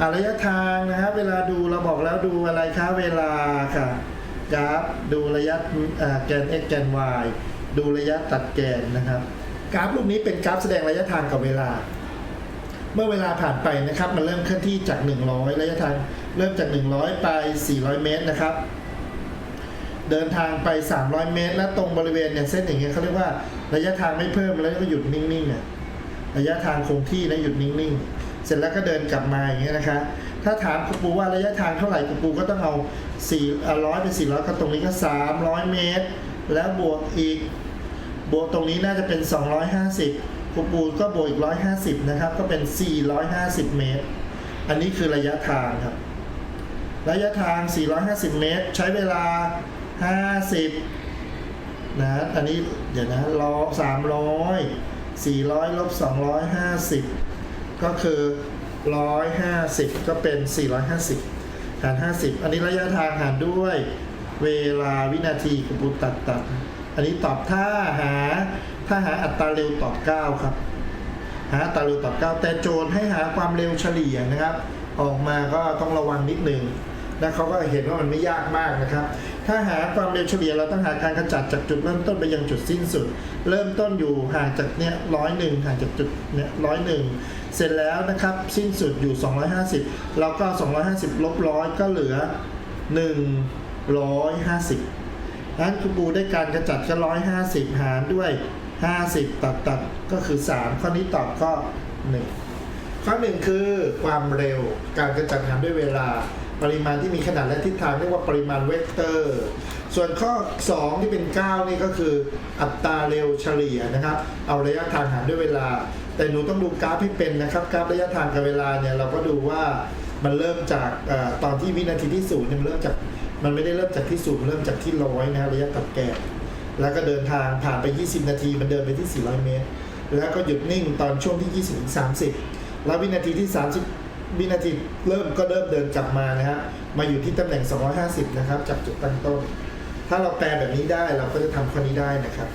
อระยะทางนะครับเวลาดูเราบอกแล้วดูอะไรคะเวลาค่ะกราฟดูระยะแกน x แกน y ดูระยะตัดแกนนะครับ กราฟรูปนี้เป็นกราฟแสดงระยะทางกับเวลา เมื่อเวลาผ่านไปนะครับมันเริ่มเคลื่อนที่จาก 100 ระยะทางเริ่มจาก 100 ไป 400 เมตรนะครับ เดินทางไป 300 เมตร และตรงบริเวณเนี่ยเส้นอย่างเงี้ยเขาเรียกว่าระยะทางไม่เพิ่มแล้วก็หยุดนิ่งๆเนี่ยระยะทางคงที่นะหยุดนิ่งๆ เสร็จแล้วก็เดินกลับมาอย่างเงี้ยนะคะ ถ้าถามครูปูว่าระยะทางเท่าไหร่ครูปูก็ต้องเอา4ร้อยเป็น400ก็ตรงนี้ก็300 เมตร แล้วบวกอีก บวกตรงนี้น่าจะเป็น 250ครูปูก็บวกอีก 150 นะครับ ก็เป็น 450 เมตร อันนี้คือระยะทางครับ ระยะทาง 450 เมตร ใช้เวลา 50 นะ อันนี้เดี๋ยวนะรอ300 400ลบ250 ก็คือ 150 ก็เป็น 450 หาร 50 อันนี้ระยะทางหารด้วย เวลาวินาทีคุณปูตัดตัด อันนี้ตอบถ้าหา ถ้าหาอัตราเร็วตอบ 9 ครับ หาอัตราเร็วตอบ 9 แต่โจทย์ให้หาความเร็วเฉลี่ยนะครับ ออกมาก็ต้องระวังนิดหนึ่ง นะเขาก็เห็นว่ามันไม่ยากมากนะครับ ถ้าหาความเร็วเฉลี่ยเราต้องหาการกระจัดจากจุดเริ่มต้นไปยังจุดสิ้นสุด เริ่มต้นอยู่ห่างจากเนี้ยร้อยหนึ่งห่างจากจุดเนี้ยร้อยหนึ่งเสร็จแล้วนะครับสิ้นสุดอยู่ 250 เราก็ 250 ลบร้อยก็เหลือ 150นั้นคุณปูได้การกระจัดก็ 150 หารด้วย 50 ตัดตัดก็คือ 3 ข้อนี้ตอบก็ 1 ข้อหนึ่งคือความเร็วการกระจัดหารด้วยเวลา ปริมาณที่มีขนาดและทิศทางเรียกว่าปริมาณเวกเตอร์ ส่วนข้อ 2 ที่เป็น 9 นี่ก็คืออัตราเร็วเฉลี่ยนะครับ เอาระยะทางหารด้วยเวลา แต่หนูต้องดูกราฟให้เป็นนะครับกราฟระยะทางกับเวลาเนี่ยเราก็ดูว่ามันเริ่มจากอตอนที่วินาทีที่ศูนย์มันเริ่มจากมันไม่ได้เริ่มจากที่ศูนย์มันเริ่มจากที่ร้อยนะระยะตัดแกนแล้วก็เดินทางผ่านไป 20 นาที มันเดินไปที่ 400 เมตร แล้วก็หยุดนิ่งตอนช่วงที่ 20-30 แล้ววินาทีที่ 30 วินาทีเริ่มก็เริ่มเดินกลับมานะฮะมาอยู่ที่ตำแหน่ง 250 นะครับ จากจุดตั้งต้น ถ้าเราแปลแบบนี้ได้เราก็จะทำข้อนี้ได้นะครับ